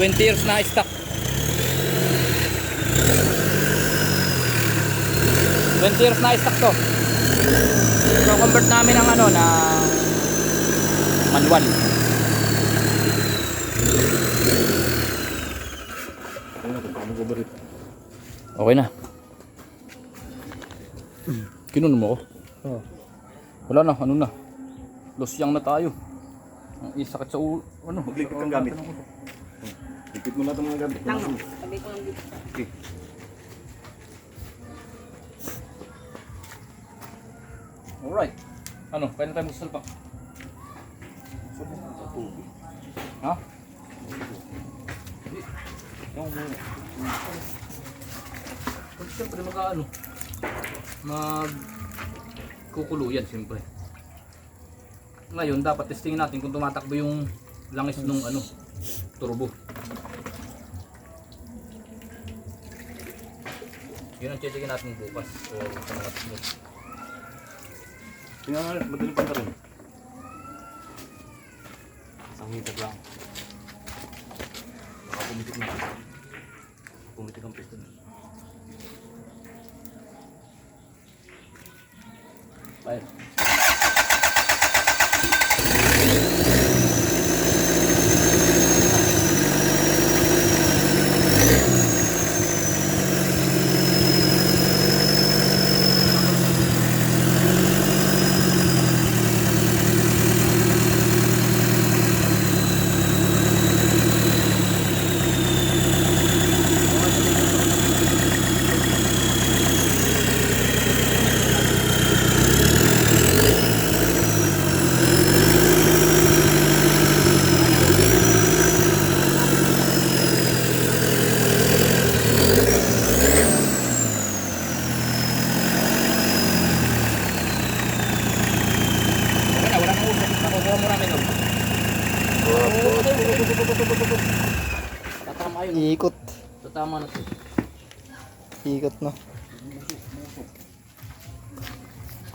20 years na stock. 20 years na stock to. So convert namin ng ano na manual. Okay na. Kinuno mo ko? Oo. Wala na, ano na. Losyang na tayo. Ang isakit sa ulo. Ano? Magligpit kang gamit. Ligpit mo lahat ng mga gamit. Lang, sabi ko lang dito. Okay. Alright. Ano? Kaya na tayo magsasalpak. Ha? Yung Pag siyempre mag ano, mag kukulo yan siyempre. Ngayon dapat testingin natin kung tumatakbo yung langis nung ano, turbo. Yun ang checkin natin bukas o sa mga smooth. Tingnan nga, madaling pa rin. Isang meter lang. Baka pumitik na. Pumitik ang piston. Fire. Okay na, wala nang usok. Nakukuha mo namin yun. Iikot. Tatama na to. Iikot na.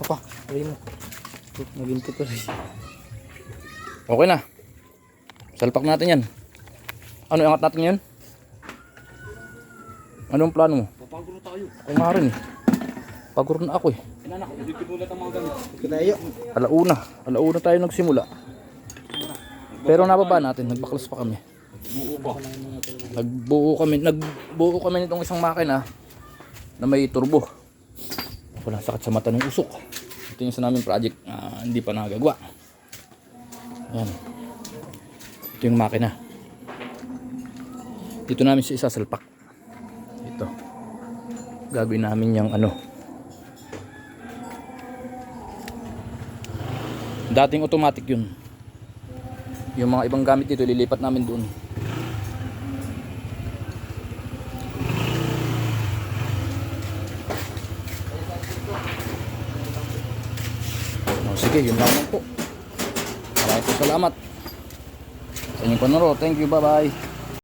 Papa, tuloy mo. Naginto tuloy. Okay na. Salpak natin yan. Ano, angat natin yan? Anong plano mo? Papagulo tayo. Ako nga rin eh. Paguro na ako eh. Inanak, ligpit mo lahat ng mga gamit. Kinayo. Alauna. Alauna tayo nagsimula. Pero nababa natin. Nagbaklas pa kami. Buo pa. Nagbuo kami. Nagbuo kami nitong isang makina na may turbo. Wala sakit sa mata ng usok. Ito yung sa namin project na hindi pa nagagawa. Ayan. Ito yung makina. Dito namin si isasalpak. Ito. Gagawin namin yung ano. Dating automatic yun. Yung mga ibang gamit dito, lilipat namin doon. Oh, sige, yun lang po. Maraming po salamat. Sa inyong panoro. Thank you. Bye-bye.